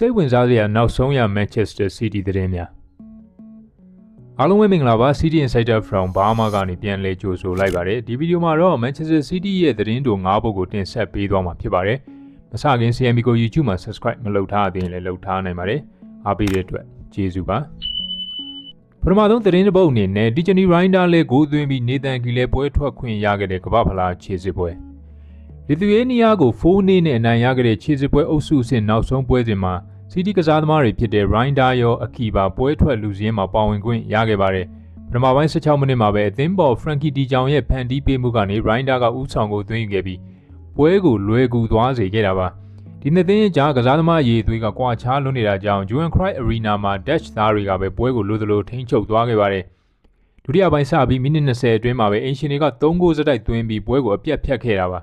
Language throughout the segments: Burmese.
စိတ်ဝင်စားစရာနောက်ဆုံးရ Manchester City သတင်းများအားလုံးပဲမင်္ဂလာပါ City Insider from Burma ကနေပြန်လည်ကြိုဆိုလိုက်ပါတယ်ဒီဗီဒီယိုမှာတော့ Manchester City ရဲ့သတင်းတို၅ပုဒ်ကိုတင်ဆက်ပေးသွားမှာဖြစ်ပါတယ်မစခင် CMB ကို YouTube မှာ Subscribe မလုပ်ထားသေးရင်လည်းလုပ်ထားနိုင်ပါတယ်အားပေးတဲ့အတွက်ကျေးဇူးပါပထမဆုံးသတင်းတစ်ပုဒ်အနေနဲ့ဒီဂျနီရိုင်းဒါလည်းဂိုးသွင်းပြီးနေတန်ကီလည်းပွဲထွက်ခွင့်ရခဲ့တဲ့ကမ္ဘာဖလားခြေစစ်ပွဲ လီသူယေးနီးယားကို4နှစ်နဲ့အနိုင်ရခဲ့တဲ့ခြေစစ်ပွဲအုပ်စုအဆင့်နောက်ဆုံးပွဲစဉ်မှာစီတီကစားသမားတွေဖြစ်တဲ့ Rinder ရောအကီပါပွဲထွက်လူစည်းမှာပါဝင်ခွင့်ရခဲ့ပါတယ်ပထမပိုင်း16မိနစ်မှာပဲအသင်းပေါ် Frankie De Jong ရဲ့ဖန်တီးပေးမှုကနေ Rinder ကဥဆောင်ကိုသွင်းယူခဲ့ပြီးပွဲကိုလွယ်ကူသွားစေခဲ့တာပါဒီနှစ်သိန်းကြားကစားသမားရေသွေးကကွာခြားလွန်းနေတာကြောင့် Johan Cruyff Arena မှာ Dutch သားတွေကပဲပွဲကိုလိုသလိုထိန်းချုပ်သွားခဲ့ပါတယ်ဒုတိယပိုင်းစပြီးမိနစ်20အတွင်းမှာပဲအင်ရှင်တွေက3ဂိုးစတိုက်သွင်းပြီးပွဲကိုအပြတ်ဖြတ်ခဲ့တာပါ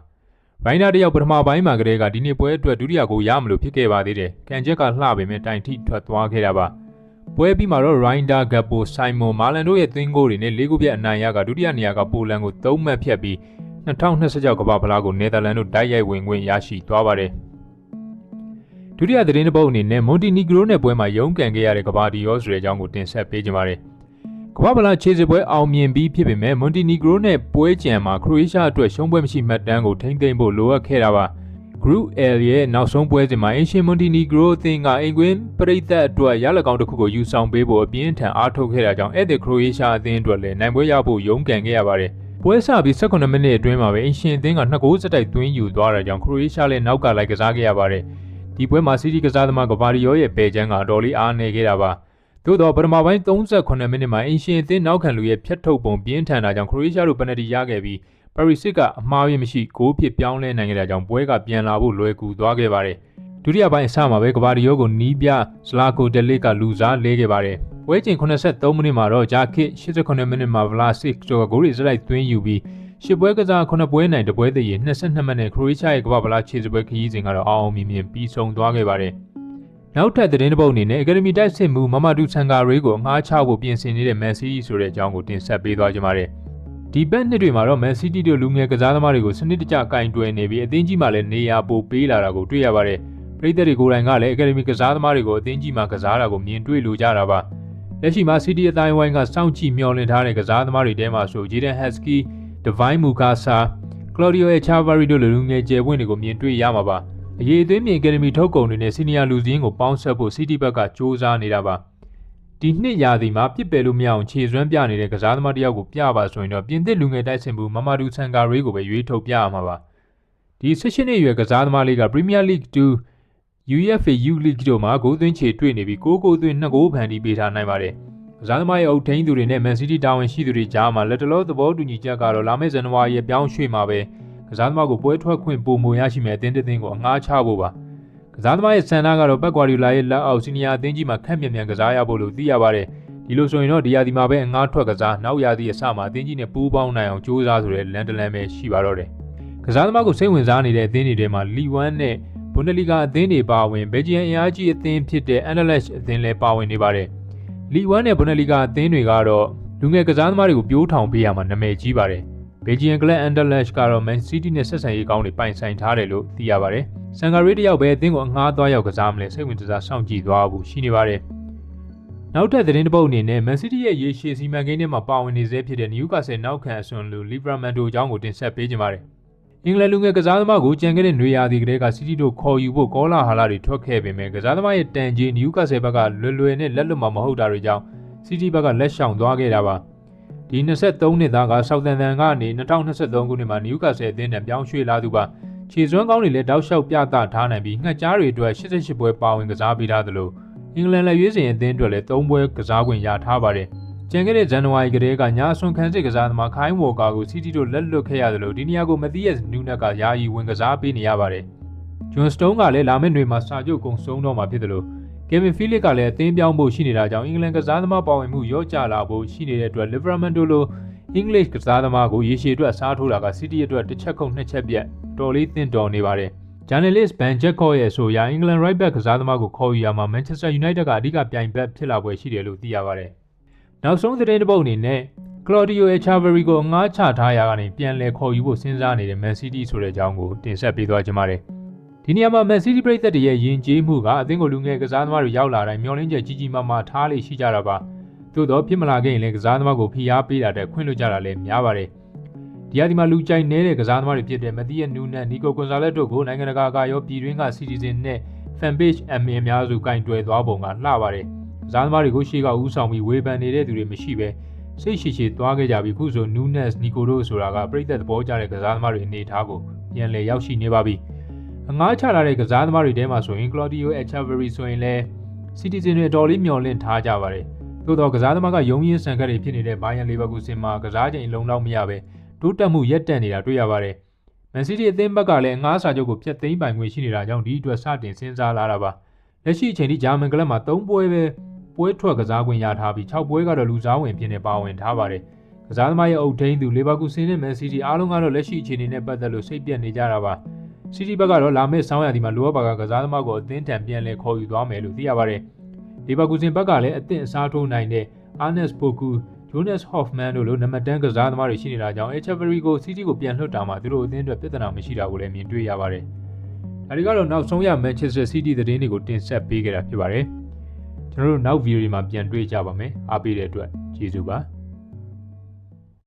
ရိုင်းနာတယောက်ပထမပိုင်းမှာကလေးကဒီနေ့ပွဲအတွက်ဒုတိယကိုရမလို့ဖြစ်ခဲ့ပါသေးတယ်။ကန်ချက်ကလှပေမဲ့တိုင်ထိထွက်သွားခဲ့တာပါ။ပွဲပြီးမှာတော့ရိုင်းဒါဂပ်ပိုဆိုင်မွန်မာလန်တို့ရဲ့သွင်းဂိုးတွေနဲ့လေးခုပြတ်အနိုင်ရကဒုတိယနေရာကပိုလန်ကို၃မှတ်ဖြတ်ပြီး2026ကမ္ဘာဖလားကိုနယ်သာလန်တို့တိုက်ရိုက်ဝင်ခွင့်ရရှိသွားပါတယ်။ဒုတိယသတင်းတစ်ပုဒ်အနေနဲ့မွန်တီနီဂရိုနဲ့ပွဲမှာရုန်းကန်ခဲ့ရတဲ့ကမ္ဘာဒီယောဆိုတဲ့အကြောင်းကိုတင်ဆက်ပေးကြပါမယ်။ ကမ္ဘာဗလာခြေစစ်ပွဲအောင်မြင်ပြီးဖြစ်ပေမဲ့မွန်တီနီဂရိုနဲ့ပွဲကြံမှာခရိုအေးရှားအတွက်ရှုံးပွဲမရှိမှတ်တမ်းကိုထိန်းသိမ်းဖို့လိုအပ်ခဲ့တာပါ Group L ရဲ့နောက်ဆုံးပွဲစဉ်မှာအင်ရှင်မွန်တီနီဂရိုအသင်းကအင်ကွင်းပရိသတ်အတွက်ရလကောင်တစ်ခုကိုယူဆောင်ပေးဖို့အပြင်းထန်အားထုတ်ခဲ့တာကြောင့်အဲ့ဒီခရိုအေးရှားအသင်းအတွက်လည်းနိုင်ပွဲရဖို့ရုန်းကန်ခဲ့ရပါတယ်ပွဲစပြီး18မိနစ်အတွင်းမှာပဲအင်ရှင်အသင်းက2ဂိုးစတိုက်သွင်းယူသွားတာကြောင့်ခရိုအေးရှားလည်းနောက်ကလိုက်ကစားခဲ့ရပါတယ်ဒီပွဲမှာစီးတီကစားသမားကဘာရီယိုရဲ့ပယ်ချမ်းကအတော်လေးအားနည်းခဲ့တာပါ သို့တော့ပထမပိုင်း38မိနစ်မှာအင်ရှင်အသင်းနောက်ခံလူရဲ့ဖြတ်ထုတ်ပုံပြင်းထန်တာကြောင့်ခရိုအေးရှားတို့ပနတီရခဲ့ပြီးပါရီစစ်ကအမှားရမရှိဂိုးဖြစ်ပြောင်းလဲနိုင်ခဲ့တာကြောင့်ပွဲကပြန်လာဖို့လွယ်ကူသွားခဲ့ပါတယ်။ဒုတိယပိုင်းအစမှာပဲကဘာဒီယိုကိုနီးပြစလာကိုဒလစ်ကလူစားလဲခဲ့ပါတယ်။ပွဲချိန်83မိနစ်မှာတော့ဂျာခစ်89မိနစ်မှာဗလာစစ်တို့ကဂိုးရီစလိုက်သွင်းယူပြီးရှစ်ပွဲကစား9ပွဲနိုင်တပွဲတည်းရ22မိနစ်ခရိုအေးရှားရဲ့ကမ္ဘာဗလာခြေစပွဲခရီးစဉ်ကတော့အောင်အောင်မြင်မြင်ပြီးဆုံးသွားခဲ့ပါတယ်။ နောက်ထပ်သတင်းတစ်ပုဒ်အနေနဲ့ Academy တိုက်စစ်မှုမမဒူဆန်ကာရေးကိုအငှားချဖို့ပြင်ဆင်နေတဲ့ Man City ဆိုတဲ့အကြောင်းကိုတင်ဆက်ပေးသွားကြပါမယ်။ဒီဘက်နှစ်တွေမှာတော့ Man City တို့လူငယ်ကစားသမားတွေကိုစနစ်တကျကင်တွယ်နေပြီးအသင်းကြီးမှလည်းနေရာပိုပေးလာတာကိုတွေ့ရပါတယ်။ပြည်သက်တွေကိုယ်တိုင်ကလည်း Academy ကစားသမားတွေကိုအသင်းကြီးမှကစားတာကိုမြင်တွေ့လိုကြတာပါ။လက်ရှိမှာ City အတိုင်းဝိုင်းကစောင့်ကြည့်မျှော်လင့်ထားတဲ့ကစားသမားတွေထဲမှာဆို Jaden Husky, Divine Mukasa, Claudio Echavarri တို့လူငယ်ကျယ်ပွင့်တွေကိုမြင်တွေ့ရမှာပါ။ အရေးအသွေးမြင်အကယ်ဒမီထုတ်ကုန်တွေနဲ့စီနီယာလူစည်းကိုပေါင်းဆက်ဖို့စီတီဘက်ကစ조사နေတာပါဒီနှစ်ရာသီမှာပြစ်ပယ်လို့မရအောင်ခြေစွမ်းပြနေတဲ့ကစားသမားတယောက်ကိုပြပါဆိုရင်တော့ပြင်သစ်လူငယ်တိုက်ဆင်မှုမမာဒူဆန်ကာရေးကိုပဲရွေးထုတ်ပြရမှာပါဒီ16နှစ်အရွယ်ကစားသမားလေးက Premier League 2 UEFA Youth League တို့မှာဂိုးသွင်းခြေတွေ့နေပြီး6ဂိုးသွင်း2ဂိုးဖန်တီးပေးထားနိုင်ပါတယ်ကစားသမားရဲ့အုပ်ထိန်းသူတွေနဲ့ Man City တာဝန်ရှိသူတွေကြားမှာလက်တလောသဘောတူညီချက်ကတော့လာမယ့်ဇန်နဝါရီရဲ့ပြောင်းရွှေ့မှာပဲက စားသမားကိုပွဲထွက်ခွင့်ပုံမရရှိမဲ့အသင်းတစ်သင်းကိုအငှားချဖို့ပါကစားသမားရဲ့ဆန္ဒကတော့ပက်ကွာဒီလာရဲ့လက်အောက်စီနီယာအသင်းကြီးမှာခက်မြန်မြန်ကစားရဖို့လို့သိရပါတယ်ဒီလိုဆိုရင်တော့ဒီရာသီမှာပဲအငှားထွက်ကစားနောက်ရာသီအစမှာအသင်းကြီးနဲ့ပူးပေါင်းနိုင်အောင်ကြိုးစားဆိုတဲ့လန်တလန်ပဲရှိပါတော့တယ်ကစားသမားကိုစိတ်ဝင်စားနေတဲ့အသင်းတွေထဲမှာလီဝမ်နဲ့ဘွန်ဒလီဂါအသင်းတွေပါဝင်ဘယ်ဂျီယန်အင်အားကြီးအသင်းဖြစ်တဲ့ Anderlecht အသင်းလည်းပါဝင်နေပါတယ်လီဝမ်နဲ့ဘွန်ဒလီဂါအသင်းတွေကတော့လူငယ်ကစားသမားတွေကိုပြိုးထောင်ပေးရမှာနာမည်ကြီးပါတယ် ဘေဂျီယန်ကလပ်အန်ဒါလက်ကတော့ Man City နဲ့ဆက်ဆံရေးကောင်းတွေပိုင်ဆိုင်ထားတယ်လို့သိရပါတယ်။ဆန်ဂါရီတယောက်ပဲအသင်းကိုအငှားသွားရောက်ကစားမလဲစိတ်ဝင်စားစောင့်ကြည့်သွားဖို့ရှိနေပါတယ်။နောက်ထပ်သတင်းတစ်ပုဒ်အနေနဲ့ Man City ရဲ့ရေရှည်စီမံကိန်းထဲမှာပါဝင်နေစေဖြစ်တဲ့ Newcastle နောက်ခံအစွန်လူ Livramento အကြောင်းကိုတင်ဆက်ပေးကြပါမယ်။အင်္ဂလန်လူငယ်ကစားသမားကိုကြံခဲ့တဲ့နွေရာသီကလေးက City တို့ခေါ်ယူဖို့ကောလာဟာလာတွေထွက်ခဲ့ပေမဲ့ကစားသမားရဲ့တန်ကြီး Newcastle ဘက်ကလွယ်လွယ်နဲ့လက်လွတ်မှာမဟုတ်တာတွေကြောင့် City ဘက်ကလက်ရှောင်သွားခဲ့တာပါ။ ဒီ23နှစ်သားကဆောက်တန်တန်ကနေ2023ခုနှစ်မှာနယူကာဆယ်အသင်းတံပြောင်းရွှေ့လာသူပါခြေစွမ်းကောင်းတွေလည်းတောက်လျှောက်ပြသထားနိုင်ပြီးငှက်ကြားတွေအတွက်88ပွဲပါဝင်ကစားပေးထားသလိုအင်္ဂလန်လက်ရွေးစင်အသင်းအတွက်လည်း3ပွဲကစားခွင့်ရထားပါတယ်ကျန်ခဲ့တဲ့ဇန်နဝါရီကတည်းကညာဆွန်ခန်းစစ်ကစားသမားခိုင်းဝေါ်ကာကိုစီးတီတို့လက်လွတ်ခဲ့ရတယ်လို့ဒီနေရာကိုမသီးရဲ့နူးနက်ကယာယီဝင်ကစားပေးနေရပါတယ်။ဂျွန်စတုန်းကလည်းလာမယ့်နေ့မှာစာချုပ်ကုန်ဆုံးတော့မှာဖြစ်တယ်လို့ ကယ်ဗင်ဖီလစ်ကလည်းအသင်းပြောင်းဖို့ရှိနေတာကြောင့်အင်္ဂလန်ကစားသမားပါဝင်မှုရော့ကျလာဖို့ရှိနေတဲ့အတွက်လီဗရာမန်တိုလိုအင်္ဂလိပ်ကစားသမားကိုရေရှည်အတွက်စားထိုးတာကစီးတီအတွက်တစ်ချက်ခုတ်နှစ်ချက်ပြတ်တော်လေးသင့်တော်နေပါတယ်။ journalist Ben Jacob ရဲ့ဆိုရာအင်္ဂလန် right back ကစားသမားကိုခေါ်ယူရမှာ Manchester United ကအဓိကပြိုင်ဘက်ဖြစ်လာပွဲရှိတယ်လို့သိရပါတယ်။နောက်ဆုံးသတင်းတစ်ပုဒ်အနေနဲ့ Claudio Echeverri ကိုငှားချထားရာကနေပြန်လည်ခေါ်ယူဖို့စဉ်းစားနေတဲ့ Man City ဆိုတဲ့အကြောင်းကိုတင်ဆက်ပေးသွားကြပါမယ်။ ဒီနေရာမှာ Man City ပြည်သက်တွေရဲ့ယဉ်ကျေးမှုကအသင်းကိုလူငယ်ကစားသမားတွေရောက်လာတိုင်းမျောလင်းချက်ကြီးကြီးမားမားထားလေရှိကြတာပါသို့တော့ဖြစ်မလာခဲ့ရင်လည်းကစားသမားကိုဖိအားပေးတာတဲ့ခွင့်လွှတ်ကြတာလည်းများပါတယ်ဒီအဒီမှာလူကြိုက်နေတဲ့ကစားသမားတွေဖြစ်တဲ့မသီးရဲ့နူနန်နီကိုကွန်ဆာလက်တို့ကိုနိုင်ငံတကာကရောပြည်တွင်းက Citizen နဲ့ Fan Page M အများစုကင်တွယ်သွားပုံကလှပါတယ်ကစားသမားတွေကိုရှေ့ကဦးဆောင်ပြီးဝေဖန်နေတဲ့သူတွေမရှိပဲစိတ်ရှိရှိသွားခဲ့ကြပြီခုဆို Nunes Nico တို့ဆိုတာကပြည်သက်သဘောကျတဲ့ကစားသမားတွေအနေထားကိုပြန်လည်ရောက်ရှိနေပါပြီ အငားချလာတဲ့ကစားသမားတွေထဲမှာဆိုရင် Claudio Echeverry ဆိုရင်လည်း Citizen တွေတော်လေးမျှော်လင့်ထားကြပါတယ်သို့တော့ကစားသမားကယုံရင်းဆန်ခတ်တွေဖြစ်နေတဲ့ Bayern Leverkusen မှာကစားချိန်လုံလောက်မရပဲတိုးတက်မှုရက်တက်နေတာတွေ့ရပါတယ်။ Man City အသင်းဘက်ကလည်းအငားစာချုပ်ကိုဖျက်သိမ်းပိုင်ခွင့်ရှိနေတာကြောင့်ဒီအတွက်စတင်စဉ်းစားလာတာပါ။လက်ရှိအချိန်ထိဂျာမန်ကလပ်မှာ3ပွဲပဲပွဲထွက်ကစားခွင့်ရထားပြီး6ပွဲကတော့လူစားဝင်ဖြစ်နေပါဝင်ထားပါတယ်။ကစားသမားရဲ့အုပ်ထိန်းသူ Leverkusen နဲ့ Man City အားလုံးကတော့လက်ရှိအခြေအနေနဲ့ပတ်သက်လို့စိတ်ပြတ်နေကြတာပါ။ City ဘက်ကတော့လာမယ့်ဆောင်းရာသီမှာလိုအပ်ပါကကစားသမားကိုအသင်းထံပြန်လည်ခေါ်ယူသွားမယ်လို့သိရပါတယ်။ Leverkusen ဘက်ကလည်းအသင်းအစားထိုးနိုင်တဲ့ Arnes Poku Jonas Hoffman တို့လိုနံပါတ်10ကစားသမားတွေရှိနေတာကြောင့် Echeverry ကို City ကိုပြန်လွှတ်တာမှာသူတို့အသင်းအတွက်ပြဿနာမရှိတာကိုလည်းမြင်တွေ့ရပါတယ်။ဒါတွေကတော့နောက်ဆုံးရ Manchester City သတင်းတွေကိုတင်ဆက်ပေးခဲ့တာဖြစ်ပါတယ်။ကျွန်တော်တို့နောက်ဗီဒီယိုတွေမှာပြန်တွေ့ကြပါမယ်။အားပေးတဲ့အတွက်ကျေးဇူးပါ။